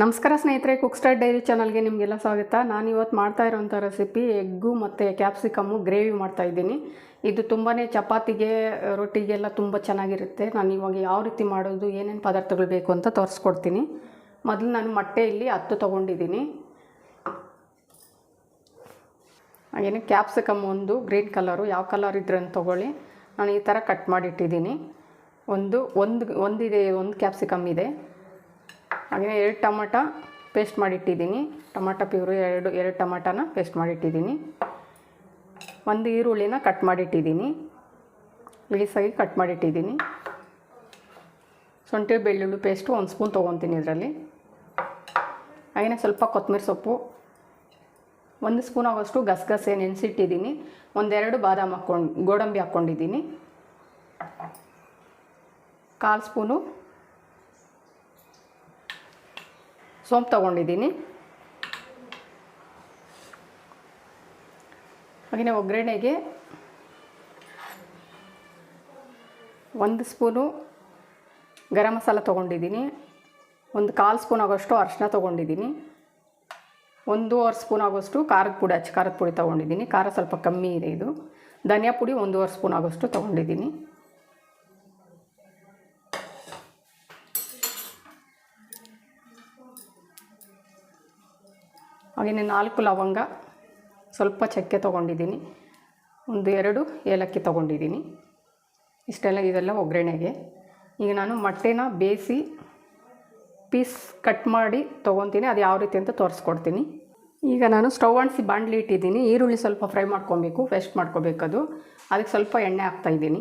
ನಮಸ್ಕಾರ ಸ್ನೇಹಿತರೆ cook star dairy ಚಾನಲ್ಗೆ ನಿಮಗೆಲ್ಲ ಸ್ವಾಗತ. ನಾನು ಇವತ್ತು ಮಾಡ್ತಾ ಇರೋಂಥ ರೆಸಿಪಿ ಎಗ್ಗು ಮತ್ತು ಕ್ಯಾಪ್ಸಿಕಮ್ಮು ಗ್ರೇವಿ ಮಾಡ್ತಾ ಇದ್ದೀನಿ. ಇದು ತುಂಬಾ ಚಪಾತಿಗೆ, ರೊಟ್ಟಿಗೆಲ್ಲ ತುಂಬ ಚೆನ್ನಾಗಿರುತ್ತೆ. ನಾನು ಇವಾಗ ಯಾವ ರೀತಿ ಮಾಡೋದು, ಏನೇನು ಪದಾರ್ಥಗಳು ಬೇಕು ಅಂತ ತೋರಿಸ್ಕೊಡ್ತೀನಿ. ಮೊದಲು ನಾನು ಮೊಟ್ಟೆ ಇಲ್ಲಿ ಹತ್ತು ತೊಗೊಂಡಿದ್ದೀನಿ. ಏನು ಕ್ಯಾಪ್ಸಿಕಮ್ ಒಂದು ಗ್ರೀನ್ ಕಲರು ಯಾವ ಕಲರ್ ಇದ್ರೆ ಅಂತ ತೊಗೊಳ್ಳಿ. ನಾನು ಈ ಥರ ಕಟ್ ಮಾಡಿಟ್ಟಿದ್ದೀನಿ. ಒಂದು ಒಂದು, ಒಂದಿದೆ, ಒಂದು ಕ್ಯಾಪ್ಸಿಕಮ್ ಇದೆ. ಹಾಗೆ ಎರಡು ಟಮಾಟ ಪೇಸ್ಟ್ ಮಾಡಿಟ್ಟಿದ್ದೀನಿ. ಟೊಮಟ ಪ್ಯೂರು ಎರಡು ಎರಡು ಟಮಾಟನ ಪೇಸ್ಟ್ ಮಾಡಿಟ್ಟಿದ್ದೀನಿ. ಒಂದು ಈರುಳ್ಳಿನ ಕಟ್ ಮಾಡಿಟ್ಟಿದ್ದೀನಿ. ಲೀಸಾಗಿ ಕಟ್ ಮಾಡಿಟ್ಟಿದ್ದೀನಿ. ಶುಂಠಿ, ಬೆಳ್ಳುಳ್ಳಿ ಪೇಸ್ಟು ಒಂದು ಸ್ಪೂನ್ ತೊಗೊತೀನಿ ಇದರಲ್ಲಿ. ಹಾಗೆಯೇ ಸ್ವಲ್ಪ ಕೊತ್ತಂಬರಿ ಸೊಪ್ಪು. ಒಂದು ಸ್ಪೂನ್ ಆಗೋಷ್ಟು ಗಸಗಸೆ ನೆನೆಸಿಟ್ಟಿದ್ದೀನಿ. ಒಂದೆರಡು ಬಾದಾಮಿ ಹಾಕ್ಕೊಂಡು, ಗೋಡಂಬಿ ಹಾಕ್ಕೊಂಡಿದ್ದೀನಿ. ಕಾಲು ಸ್ಪೂನು ಸೋಂಪು ತೊಗೊಂಡಿದ್ದೀನಿ. ಹಾಗೆಯೇ ಒಗ್ಗರಣೆಗೆ ಒಂದು ಸ್ಪೂನು ಗರಂ ಮಸಾಲ ತೊಗೊಂಡಿದ್ದೀನಿ. ಒಂದು ಕಾಲು ಸ್ಪೂನ್ ಆಗೋಷ್ಟು ಅರಿಶಿನ ತೊಗೊಂಡಿದ್ದೀನಿ. ಒಂದೂವರೆ ಸ್ಪೂನ್ ಆಗೋಷ್ಟು ಖಾರದ ಪುಡಿ, ಅಚ್ಚ ಖಾರದ ಪುಡಿ ತೊಗೊಂಡಿದ್ದೀನಿ. ಖಾರ ಸ್ವಲ್ಪ ಕಮ್ಮಿ ಇದೆ ಇದು. ಧನಿಯಾ ಪುಡಿ ಒಂದೂವರೆ ಸ್ಪೂನ್ ಆಗೋಷ್ಟು ತೊಗೊಂಡಿದ್ದೀನಿ. ಹಾಗೆಯೇ ನಾಲ್ಕು ಲವಂಗ ಸ್ವಲ್ಪ ಚಕ್ಕೆ ತೊಗೊಂಡಿದ್ದೀನಿ. ಒಂದು ಎರಡು ಏಲಕ್ಕಿ ತೊಗೊಂಡಿದ್ದೀನಿ. ಇಷ್ಟೆಲ್ಲ ಇದೆಲ್ಲ ಒಗ್ಗರಣೆಗೆ. ಈಗ ನಾನು ಮೊಟ್ಟೆನ ಬೇಯಿಸಿ ಪೀಸ್ ಕಟ್ ಮಾಡಿ ತೊಗೊತೀನಿ. ಅದು ಯಾವ ರೀತಿ ಅಂತ ತೋರಿಸ್ಕೊಡ್ತೀನಿ. ಈಗ ನಾನು ಸ್ಟವ್ ಅಣಿಸಿ ಬಾಂಡ್ಲಿ ಇಟ್ಟಿದ್ದೀನಿ. ಈರುಳ್ಳಿ ಸ್ವಲ್ಪ ಫ್ರೈ ಮಾಡ್ಕೊಬೇಕು, ಪೇಸ್ಟ್ ಮಾಡ್ಕೋಬೇಕದು ಅದಕ್ಕೆ ಸ್ವಲ್ಪ ಎಣ್ಣೆ ಹಾಕ್ತಾಯಿದ್ದೀನಿ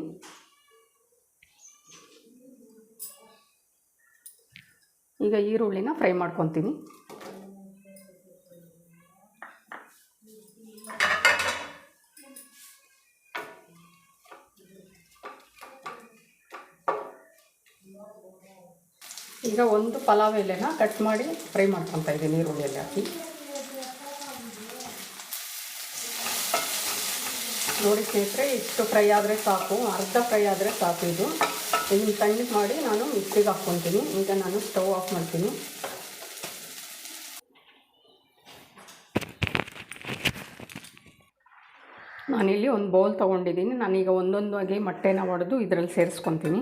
ಈಗ ಈರುಳ್ಳಿನ ಫ್ರೈ ಮಾಡ್ಕೊತೀನಿ. ಈಗ ಒಂದು ಪಲಾವ್ ಎಲೆನ ಕಟ್ ಮಾಡಿ ಫ್ರೈ ಮಾಡ್ಕೊತಾ ಇದ್ದೀನಿ ಈರುಳ್ಳಿಯಲ್ಲಿ ಹಾಕಿ. ನೋಡಿ ಸ್ನೇಹಿತರೆ, ಇಷ್ಟು ಫ್ರೈ ಆದರೆ ಸಾಕು, ಅರ್ಧ ಫ್ರೈ ಆದರೆ ಸಾಕು ಇದು. ಇದನ್ನು ತಣ್ಣಗೆ ಮಾಡಿ ನಾನು ಮಿಕ್ಸಿಗೆ ಹಾಕ್ಕೊತೀನಿ. ಈಗ ನಾನು ಸ್ಟವ್ ಆಫ್ ಮಾಡ್ತೀನಿ. ನಾನಿಲ್ಲಿ ಒಂದು ಬೌಲ್ ತೊಗೊಂಡಿದ್ದೀನಿ. ನಾನೀಗ ಒಂದೊಂದಾಗಿ ಮೊಟ್ಟೆನ ಹೊಡೆದು ಇದರಲ್ಲಿ ಸೇರಿಸ್ಕೊತೀನಿ.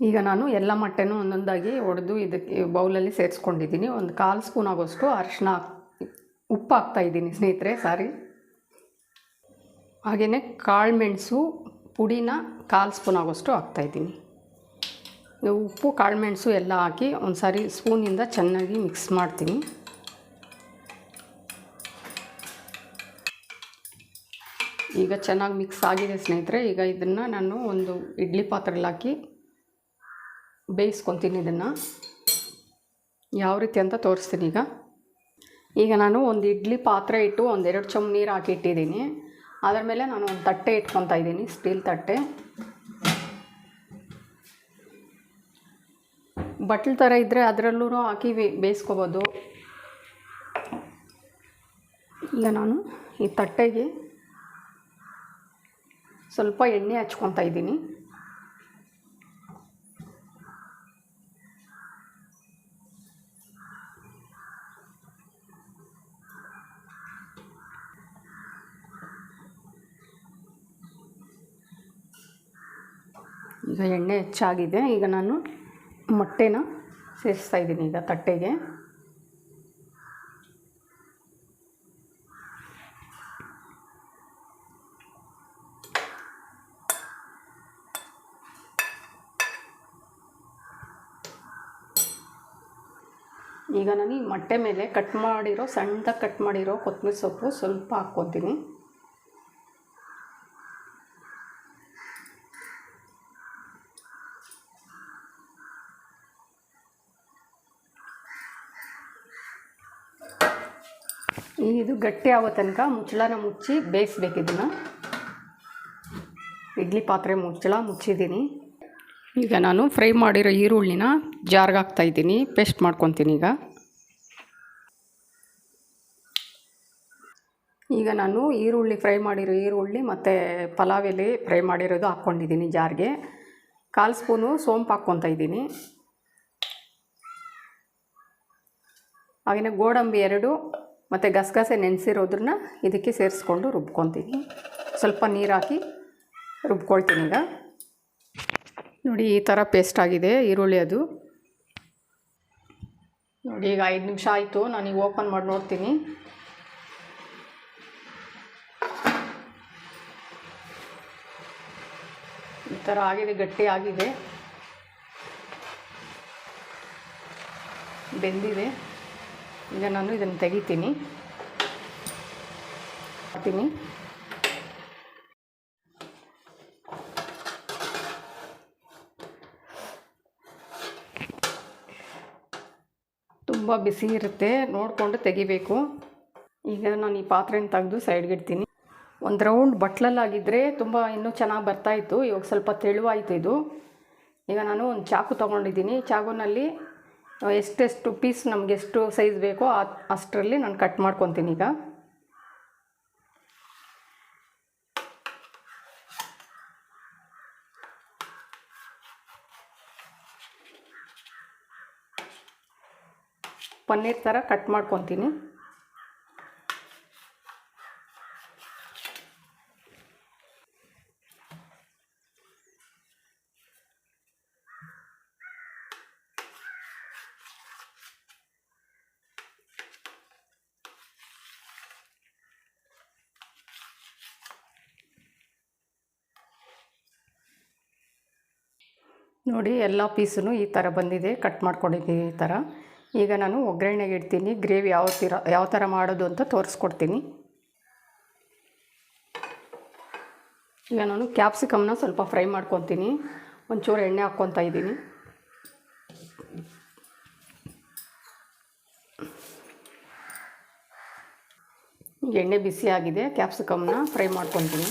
ಈಗ ನಾನು ಎಲ್ಲ ಮೊಟ್ಟೆನೂ ಒಂದೊಂದಾಗಿ ಒಡೆದು ಇದಕ್ಕೆ ಬೌಲಲ್ಲಿ ಸೇರಿಸ್ಕೊಂಡಿದ್ದೀನಿ. ಒಂದು ಕಾಲು ಸ್ಪೂನ್ ಆಗೋಷ್ಟು ಅರಿಶಿನ ಉಪ್ಪು ಹಾಕ್ತಾಯಿದ್ದೀನಿ ಸ್ನೇಹಿತರೆ, ಸಾರಿ. ಹಾಗೆಯೇ ಕಾಳು ಮೆಣಸು, ಪುಡಿನ ಕಾಲು ಸ್ಪೂನ್ ಆಗೋಷ್ಟು ಹಾಕ್ತಾಯಿದ್ದೀನಿ ಉಪ್ಪು, ಕಾಳು ಮೆಣಸು ಎಲ್ಲ ಹಾಕಿ ಒಂದು ಸಾರಿ ಸ್ಪೂನಿಂದ ಚೆನ್ನಾಗಿ ಮಿಕ್ಸ್ ಮಾಡ್ತೀನಿ. ಈಗ ಚೆನ್ನಾಗಿ ಮಿಕ್ಸ್ ಆಗಿದೆ ಸ್ನೇಹಿತರೆ. ಈಗ ಇದನ್ನು ನಾನು ಒಂದು ಇಡ್ಲಿ ಪಾತ್ರೆಯಲ್ಲಿ ಹಾಕಿ ಬೇಯಿಸ್ಕೊತೀನಿ ಇದನ್ನು. ಯಾವ ರೀತಿ ಅಂತ ತೋರಿಸ್ತೀನಿ ಈಗ. ಈಗ ನಾನು ಒಂದು ಇಡ್ಲಿ ಪಾತ್ರೆ ಇಟ್ಟು ಒಂದೆರಡು ಚಮ್ ನೀರು ಹಾಕಿ ಇಟ್ಟಿದ್ದೀನಿ. ಅದರ ಮೇಲೆ ನಾನು ಒಂದು ತಟ್ಟೆ ಇಟ್ಕೊತಾ ಇದ್ದೀನಿ, ಸ್ಟೀಲ್ ತಟ್ಟೆ. ಬಟ್ಲು ಥರ ಇದ್ದರೆ ಅದರಲ್ಲೂ ಹಾಕಿ ಬೇಯಿಸ್ಕೋಬೋದು. ಈಗ ನಾನು ಈ ತಟ್ಟೆಗೆ ಸ್ವಲ್ಪ ಎಣ್ಣೆ ಹಚ್ಕೊತಾ ಇದ್ದೀನಿ. ಎಣ್ಣೆ ಹೆಚ್ಚಾಗಿದೆ. ಈಗ ನಾನು ಮೊಟ್ಟೆನ ಸೇರಿಸ್ತಾ ಇದ್ದೀನಿ ಈಗ ತಟ್ಟೆಗೆ. ಈಗ ನಾನು ಈ ಮೊಟ್ಟೆ ಮೇಲೆ ಕಟ್ ಮಾಡಿರೋ ಸಣ್ಣದಾಗಿ ಕಟ್ ಮಾಡಿರೋ ಕೊತ್ತಂಬರಿ ಸೊಪ್ಪು ಸ್ವಲ್ಪ ಹಾಕ್ಕೊತೀನಿ. ಇದು ಗಟ್ಟಿ ಆಗೋ ತನಕ ಮುಚ್ಚಳನ ಮುಚ್ಚಿ ಬೇಯಿಸ್ಬೇಕು ಇದನ್ನು ಇಡ್ಲಿ ಪಾತ್ರೆ ಮುಚ್ಚಳ ಮುಚ್ಚಿದ್ದೀನಿ. ಈಗ ನಾನು ಫ್ರೈ ಮಾಡಿರೋ ಈರುಳ್ಳಿನ ಜಾರ್ಗೆ ಹಾಕ್ತಾಯಿದ್ದೀನಿ ಪೇಸ್ಟ್ ಮಾಡ್ಕೊತೀನಿ ಈಗ. ಈಗ ನಾನು ಈರುಳ್ಳಿ ಫ್ರೈ ಮಾಡಿರೋ ಈರುಳ್ಳಿ ಮತ್ತು ಪಲಾವ್ ಎಲೆ ಫ್ರೈ ಮಾಡಿರೋದು ಹಾಕ್ಕೊಂಡಿದ್ದೀನಿ ಜಾರ್ಗೆ. ಕಾಲು ಸ್ಪೂನು ಸೋಂಪು ಹಾಕ್ಕೊತಾ ಇದ್ದೀನಿ. ಹಾಗೆಯೇ ಗೋಡಂಬಿ ಎರಡು ಮತ್ತು ಗಸಗಸೆ ನೆನೆಸಿರೋದ್ರನ್ನ ಇದಕ್ಕೆ ಸೇರಿಸ್ಕೊಂಡು ರುಬ್ಕೊತೀನಿ. ಸ್ವಲ್ಪ ನೀರು ಹಾಕಿ ರುಬ್ಕೊಳ್ತೀನಿ ಈಗ. ನೋಡಿ ಈ ಥರ ಪೇಸ್ಟ್ ಆಗಿದೆ, ಈರುಳ್ಳಿ ಅದು. ನೋಡಿ ಈಗ ಐದು ನಿಮಿಷ ಆಯಿತು ಈಗ ಓಪನ್ ಮಾಡಿ ನೋಡ್ತೀನಿ. ಈ ಥರ ಆಗಿದೆ, ಗಟ್ಟಿ ಆಗಿದೆ. ಬೆಂದಿದೆ. ಈಗ ನಾನು ಇದನ್ನು ತೆಗಿತೀನಿ. ಹಾಕ್ತೀನಿ ತುಂಬ ಬಿಸಿ ಇರುತ್ತೆ. ನೋಡಿಕೊಂಡು ತೆಗಿಬೇಕು. ಈಗ ನಾನು ಈ ಪಾತ್ರೆನ ತೆಗೆದು ಸೈಡ್ಗೆ ಇಡ್ತೀನಿ. ಒಂದು ರೌಂಡ್ ಬಟ್ಲಲ್ಲಾಗಿದ್ದರೆ ತುಂಬ ಇನ್ನೂ ಚೆನ್ನಾಗಿ ಬರ್ತಾಯಿತ್ತು ಇವಾಗ ಸ್ವಲ್ಪ ತೆಳುವಾಯಿತು ಇದು. ಈಗ ನಾನು ಒಂದು ಚಾಕು ತೊಗೊಂಡಿದ್ದೀನಿ. ಚಾಕುನಲ್ಲಿ ಎಷ್ಟೆಷ್ಟು ಪೀಸ್ ನಮ್ಗೆ ಎಷ್ಟು ಸೈಜ್ ಬೇಕೋ ಅಷ್ಟರಲ್ಲಿ ನಾನು ಕಟ್ ಮಾಡ್ಕೊತೀನಿ ಈಗ. ಪನ್ನೀರ್ ಥರ ಕಟ್ ಮಾಡ್ಕೊತೀನಿ. ನೋಡಿ ಎಲ್ಲ ಪೀಸೂ ಈ ಥರ ಬಂದಿದೆ, ಕಟ್ ಮಾಡ್ಕೊಂಡಿದ್ದೀನಿ ಈ ಥರ. ಈಗ ನಾನು ಒಗ್ಗರಣೆಗೆ ಇಡ್ತೀನಿ, ಗ್ರೇವಿ ಯಾವ ಥರ ಯಾವ ಥರ ಮಾಡೋದು ಅಂತ ತೋರಿಸ್ಕೊಡ್ತೀನಿ. ಈಗ ನಾನು ಕ್ಯಾಪ್ಸಿಕಮ್ನ ಸ್ವಲ್ಪ ಫ್ರೈ ಮಾಡ್ಕೊತೀನಿ, ಒಂಚೂರು ಎಣ್ಣೆ ಹಾಕ್ಕೊತಾ ಇದ್ದೀನಿ. ಎಣ್ಣೆ ಬಿಸಿ ಆಗಿದೆ, ಕ್ಯಾಪ್ಸಿಕಮ್ನ ಫ್ರೈ ಮಾಡ್ಕೊತೀನಿ.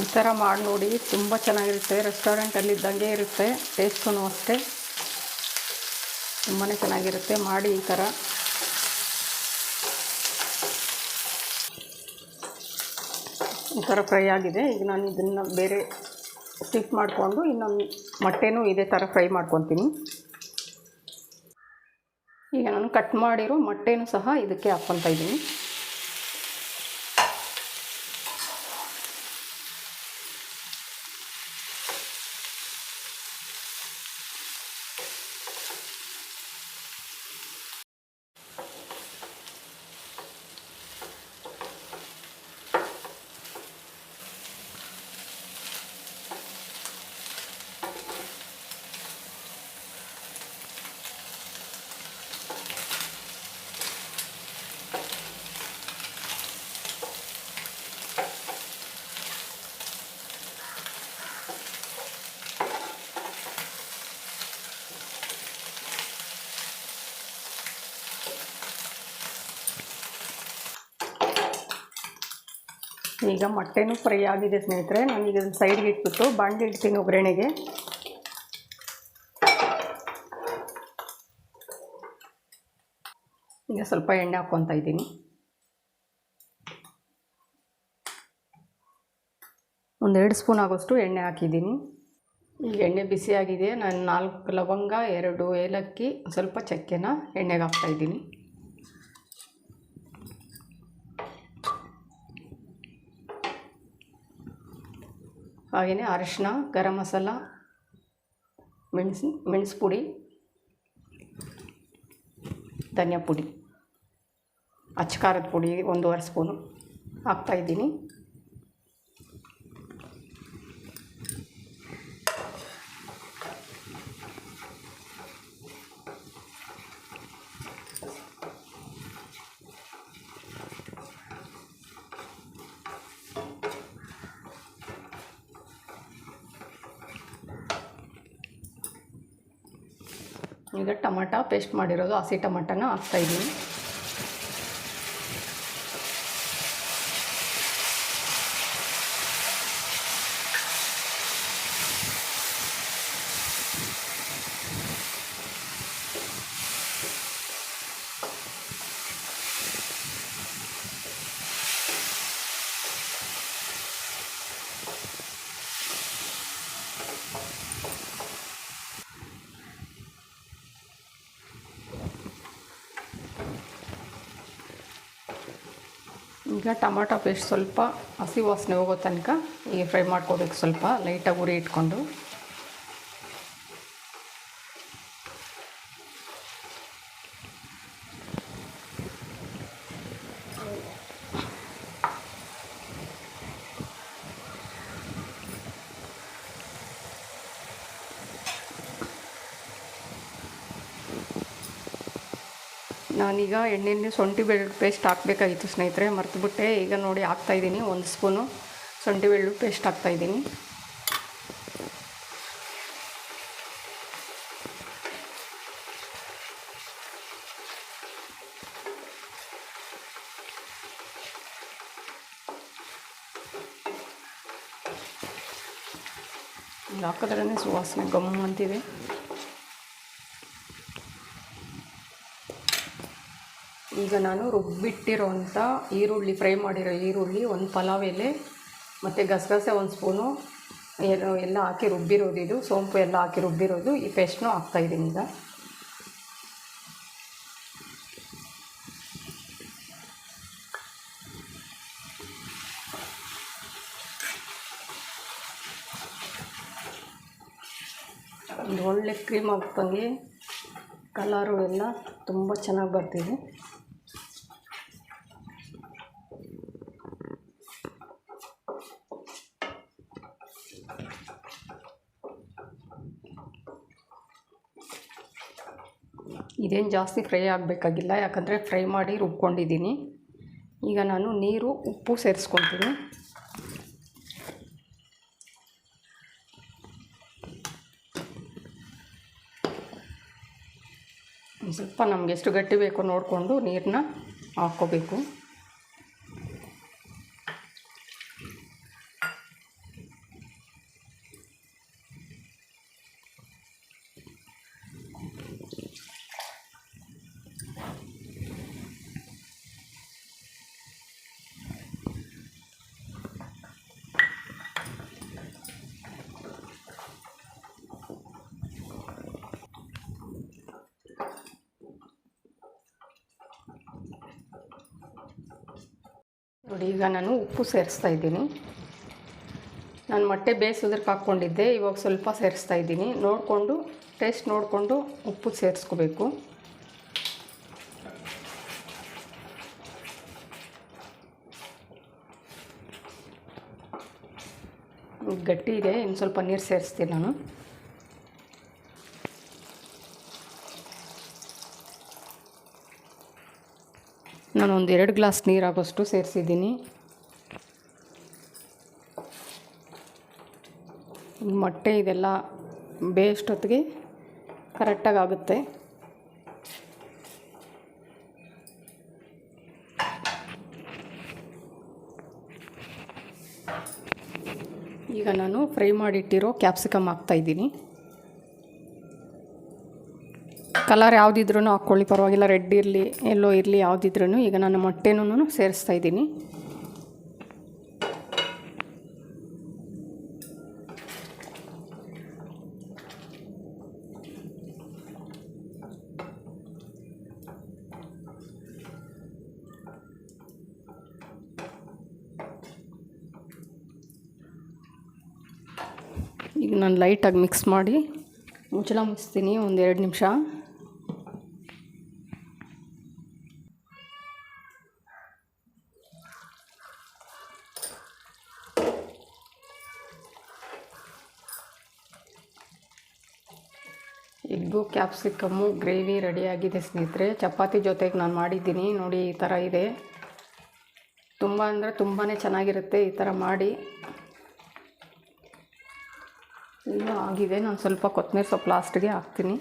ಈ ಥರ ಮಾಡಿ ನೋಡಿ, ತುಂಬ ಚೆನ್ನಾಗಿರುತ್ತೆ. ರೆಸ್ಟೋರೆಂಟಲ್ಲಿ ಇದ್ದಂಗೆ ಇರುತ್ತೆ, ಟೇಸ್ಟೂ ಅಷ್ಟೇ. ತುಂಬಾ ಚೆನ್ನಾಗಿರುತ್ತೆ ಮಾಡಿ ಈ ಥರ. ಈ ಥರ ಫ್ರೈ ಆಗಿದೆ. ಈಗ ನಾನು ಇದನ್ನು ಬೇರೆ ಸ್ಟಿಕ್ ಮಾಡಿಕೊಂಡು ಇನ್ನೊಂದು ಮೊಟ್ಟೆನೂ ಇದೇ ಥರ ಫ್ರೈ ಮಾಡ್ಕೊತೀನಿ. ಈಗ ನಾನು ಕಟ್ ಮಾಡಿರೋ ಮೊಟ್ಟೆನೂ ಸಹ ಇದಕ್ಕೆ ಹಾಕ್ಕೊತಾ ಇದ್ದೀನಿ. ಈಗ ಮೊಟ್ಟೆನೂ ಫ್ರೈ ಆಗಿದೆ ಸ್ನೇಹಿತರೆ. ನಾನೀಗ ಇದನ್ನು ಸೈಡ್ಗೆ ಇಟ್ಬಿಟ್ಟು ಬಾಣಲೆ ಇಡ್ತೀನಿ ಒಗ್ಗರಣೆಗೆ. ಈಗ ಸ್ವಲ್ಪ ಎಣ್ಣೆ ಹಾಕ್ಕೊತಾ ಇದ್ದೀನಿ. ಒಂದೆರಡು ಸ್ಪೂನ್ ಆಗೋಷ್ಟು ಎಣ್ಣೆ ಹಾಕಿದ್ದೀನಿ. ಈಗ ಎಣ್ಣೆ ಬಿಸಿಯಾಗಿದೆ. ನಾನು ನಾಲ್ಕು ಲವಂಗ, ಎರಡು ಏಲಕ್ಕಿ ಸ್ವಲ್ಪ ಚಕ್ಕೆನ ಎಣ್ಣೆಗೆ ಹಾಕ್ತಾಯಿದ್ದೀನಿ ಹಾಗೆಯೇ ಅರಿಶಿನ ಗರಂ ಮಸಾಲ, ಮೆಣಸು ಮೆಣಸು ಪುಡಿ, ಧನಿಯಾ ಪುಡಿ, ಅಚ್ಚ ಖಾರದ ಪುಡಿ, ಒಂದೂವರೆ ಸ್ಪೂನು ಹಾಕ್ತಾಯಿದ್ದೀನಿ ಈಗ ಟೊಮಟ ಪೇಸ್ಟ್ ಮಾಡಿರೋದು ಹಸಿ ಟೊಮಟನ ಹಾಕ್ತಾಯಿದ್ದೀನಿ ಈಗ ಟೊಮಾಟೊ ಪೇಸ್ಟ್ ಸ್ವಲ್ಪ ಹಸಿ ವಾಸನೆ ಹೋಗೋ ತನಕ ಈಗ ಫ್ರೈ ಮಾಡ್ಕೋಬೇಕು ಸ್ವಲ್ಪ ಲೈಟಾಗಿ ಉರಿ ಇಟ್ಕೊಂಡು. ನಾನೀಗ ಎಣ್ಣೆಯಲ್ಲಿ ಶುಂಠಿ ಬೆಳ್ಳುಳ್ಳಿ ಪೇಸ್ಟ್ ಹಾಕಬೇಕಾಗಿತ್ತು ಸ್ನೇಹಿತರೆ, ಮರ್ತುಬಿಟ್ಟೆ. ಈಗ ನೋಡಿ ಹಾಕ್ತಾಯಿದ್ದೀನಿ ಒಂದು ಸ್ಪೂನು ಶುಂಠಿ ಬೆಳ್ಳುಳ್ಳಿ ಪೇಸ್ಟ್ ಹಾಕ್ತಾಯಿದ್ದೀನಿ ಹಾಕೋದ್ರೇ ಸುವಾಸನೆ ಗಮ್ ಅಂತಿದೆ. ಈಗ ನಾನು ರುಬ್ಬಿಟ್ಟಿರೋಂಥ ಈರುಳ್ಳಿ ಫ್ರೈ ಮಾಡಿರೋ ಈರುಳ್ಳಿ ಒಂದು ಪಲಾವ್ ಎಲೆ ಮತ್ತು ಗಸಗಸೆ ಒಂದು ಸ್ಪೂನು ಎಲ್ಲ ಹಾಕಿ ರುಬ್ಬಿರೋದು ಇದು. ಸೋಂಪು ಎಲ್ಲ ಹಾಕಿ ರುಬ್ಬಿರೋದು. ಈ ಪೇಸ್ಟ್ನೂ ಹಾಕ್ತಾಯಿದ್ದೀನಿ ಈಗ. ಒಂದು ಒಳ್ಳೆ ಕ್ರೀಮ್ ಹಾಕ್ದಂಗೆ ಕಲರು ಎಲ್ಲ ತುಂಬ ಚೆನ್ನಾಗಿ ಬರ್ತಿದೆ. ಇದೇನು ಜಾಸ್ತಿ ಫ್ರೈ ಆಗಬೇಕಾಗಿಲ್ಲ, ಯಾಕಂದರೆ ಫ್ರೈ ಮಾಡಿ ರುಬ್ಕೊಂಡಿದ್ದೀನಿ. ಈಗ ನಾನು ನೀರು, ಉಪ್ಪು ಸೇರಿಸ್ಕೊತೀನಿ ಸ್ವಲ್ಪ ನಮ್ಗೆ ಎಷ್ಟು ಗಟ್ಟಿ ಬೇಕೋ ನೋಡಿಕೊಂಡು ನೀರನ್ನ ಹಾಕ್ಕೋಬೇಕು. ನೋಡಿ, ಈಗ ನಾನು ಉಪ್ಪು ಸೇರಿಸ್ತಾ ಇದ್ದೀನಿ. ನಾನು ಮೊಟ್ಟೆ ಬೇಯಿಸೋದಕ್ಕೆ ಹಾಕ್ಕೊಂಡಿದ್ದೆ, ಇವಾಗ ಸ್ವಲ್ಪ ಸೇರಿಸ್ತಾ ಇದ್ದೀನಿ. ನೋಡಿಕೊಂಡು, ಟೇಸ್ಟ್ ನೋಡಿಕೊಂಡು ಉಪ್ಪು ಸೇರಿಸ್ಕೋಬೇಕು. ಗಟ್ಟಿ ಇದೆ, ಇನ್ನು ಸ್ವಲ್ಪ ನೀರು ಸೇರಿಸ್ತೀನಿ ನಾನು. ನಾನು ಒಂದು ಎರಡು ಗ್ಲಾಸ್ ನೀರಾಗೋಷ್ಟು ಸೇರಿಸಿದ್ದೀನಿ. ಮೊಟ್ಟೆ ಇದೆಲ್ಲ ಬೇಯಷ್ಟೊತ್ತಿಗೆ ಕರೆಕ್ಟಾಗಿ ಆಗುತ್ತೆ ಈಗ ನಾನು ಫ್ರೈ ಮಾಡಿಟ್ಟಿರೋ ಕ್ಯಾಪ್ಸಿಕಮ್ ಹಾಕ್ತಾಯಿದ್ದೀನಿ ಕಲರ್ ಯಾವುದಿದ್ರೂ ಹಾಕ್ಕೊಳ್ಳಿ, ಪರವಾಗಿಲ್ಲ, ರೆಡ್ ಇರಲಿ ಎಲ್ಲೋ ಇರಲಿ ಯಾವುದಿದ್ರೂ ಈಗ ನಾನು ಮೊಟ್ಟೆನೂ ಸೇರಿಸ್ತಾ ಇದ್ದೀನಿ. ಈಗ ನಾನು ಲೈಟಾಗಿ ಮಿಕ್ಸ್ ಮಾಡಿ, ಮುಚ್ಚಳ ಮುಚ್ತೀನಿ ಒಂದು ಎರಡು ನಿಮಿಷ. ಎಗ್ಗು ಕ್ಯಾಪ್ಸಿಕಮ್ಮು ಗ್ರೇವಿ ರೆಡಿಯಾಗಿದೆ ಸ್ನೇಹಿತರೆ. ಚಪಾತಿ ಜೊತೆಗೆ ನಾನು ಮಾಡಿದ್ದೀನಿ. ನೋಡಿ ಈ ಥರ ಇದೆ. ತುಂಬ ಅಂದರೆ ತುಂಬಾ ಚೆನ್ನಾಗಿರುತ್ತೆ ಈ ಥರ ಮಾಡಿ. ಇನ್ನೂ ಆಗಿದೆ. ನಾನು ಸ್ವಲ್ಪ ಕೊತ್ತಂಬರಿ ಸೊಪ್ಪು ಲಾಸ್ಟ್ಗೆ ಹಾಕ್ತೀನಿ.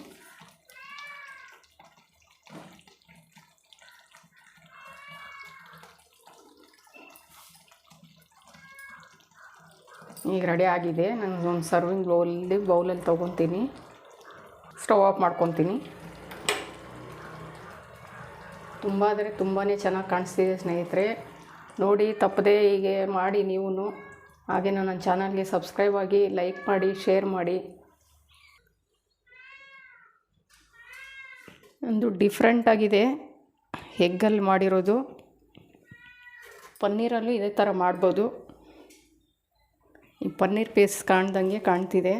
ಈಗ ರೆಡಿ ಆಗಿದೆ. ನಾನು ಒಂದು ಸರ್ವಿಂಗ್ ಬೌಲಲ್ಲಿ ಬೌಲಲ್ಲಿ ತೊಗೊತೀನಿ. ಸ್ಟವ್ ಆಫ್ ಮಾಡ್ಕೊತೀನಿ. ತುಂಬ ಅಂದರೆ ತುಂಬಾ ಚೆನ್ನಾಗಿ ಕಾಣಿಸ್ತಿದೆ ಸ್ನೇಹಿತರೆ. ನೋಡಿ, ತಪ್ಪದೆ ಹೀಗೆ ಮಾಡಿ ನೀವು ಹಾಗೆ ನನ್ನ ಚಾನಲ್ಗೆ ಸಬ್ಸ್ಕ್ರೈಬ್ ಆಗಿ ಲೈಕ್ ಮಾಡಿ, ಶೇರ್ ಮಾಡಿ. ಒಂದು ಡಿಫ್ರೆಂಟಾಗಿದೆ ಹೆಗ್ಗಲ್ಲಿ ಮಾಡಿರೋದು. ಪನ್ನೀರಲ್ಲೂ ಇದೇ ಥರ ಮಾಡ್ಬೋದು. ಈ ಪನ್ನೀರ್ ಪೇಸ್ ಕಾಣ್ದಂಗೆ ಕಾಣ್ತಿದೆ.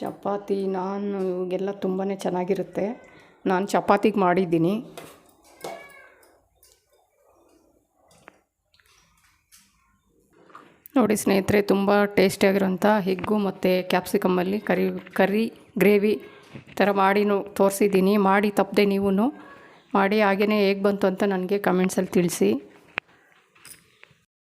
ಚಪಾತಿ ನಾನು ಇವಾಗೆಲ್ಲ ತುಂಬಾ ಚೆನ್ನಾಗಿರುತ್ತೆ. ನಾನು ಚಪಾತಿಗೆ ಮಾಡಿದ್ದೀನಿ. ನೋಡಿ ಸ್ನೇಹಿತರೆ, ತುಂಬ ಟೇಸ್ಟಿಯಾಗಿರೋಂಥ ಹೆಗ್ಗು ಮತ್ತು ಕ್ಯಾಪ್ಸಿಕಮ್ಮಲ್ಲಿ ಕರಿ ಕರಿ ಗ್ರೇವಿ ಥರ ಮಾಡಿನೂ ತೋರಿಸಿದ್ದೀನಿ. ಮಾಡಿ ತಪ್ಪದೆ ನೀವು ಮಾಡಿ ಹಾಗೆಯೇ ಹೇಗೆ ಬಂತು ಅಂತ ನನಗೆ ಕಮೆಂಟ್ಸಲ್ಲಿ ತಿಳಿಸಿ.